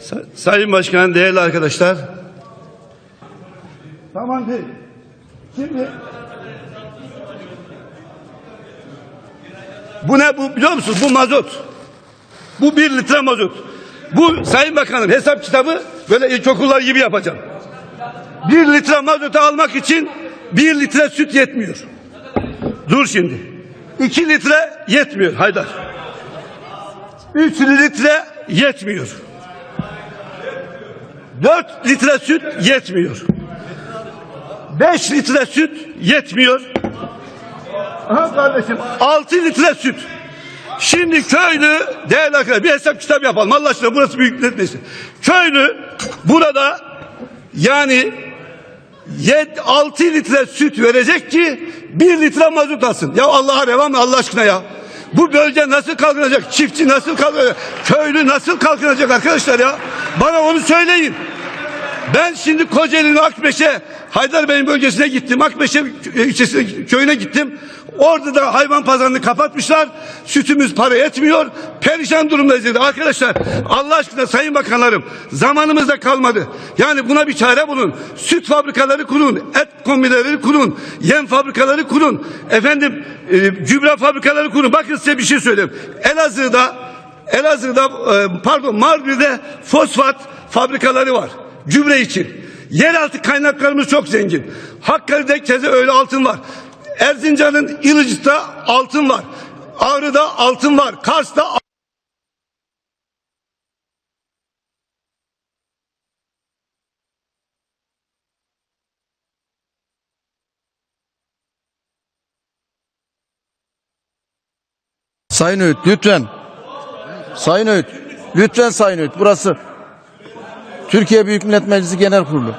Sa- Sayın Başkan, değerli arkadaşlar. Tamam değil. Şimdi Bu ne bu biliyor musunuz? Bu mazot. Bu bir litre mazot. Bu Sayın Bakanım hesap kitabı böyle ilkokullar gibi yapacağım. Bir litre mazotu almak için bir litre süt yetmiyor. Dur şimdi. İki litre yetmiyor Haydar. Üç litre yetmiyor. Dört litre süt yetmiyor. Beş litre süt yetmiyor. Aha kardeşim 6 litre süt. Şimdi köylü değerli arkadaşlar bir hesap kitap yapalım. Allah aşkına burası büyük netleşsin. Köylü burada yani 6 litre süt verecek ki 1 litre mazot alsın. Ya Allah'a revan mı Allah aşkına ya? Bu bölge nasıl kalkınacak? Çiftçi nasıl kalkınacak? Köylü nasıl kalkınacak arkadaşlar ya? Bana onu söyleyin. Ben şimdi Kocaeli'nin Akbeş'e Haydar Bey'in bölgesine gittim. Akbeş'e e, ilçesine, köyüne gittim. Orada da hayvan pazarını kapatmışlar. Sütümüz para etmiyor. Perişan durumdayız dedi. Arkadaşlar Allah aşkına sayın bakanlarım zamanımız da kalmadı. Yani buna bir çare bulun. Süt fabrikaları kurun. Et kombineleri kurun. Yem fabrikaları kurun. Efendim e, gübre fabrikaları kurun. Bakın size bir şey söyleyeyim. Elazığ'da Elazığ'da e, pardon Mardin'de fosfat fabrikaları var. Gübre için. Yeraltı kaynaklarımız çok zengin. Hakkari'de keze öyle altın var. Erzincan'ın İlıcı'da altın var. Ağrı'da altın var. Kars'ta Sayın Öğüt lütfen. Sayın Öğüt. Lütfen Sayın Öğüt. Burası Türkiye Büyük Millet Meclisi Genel Kurulu.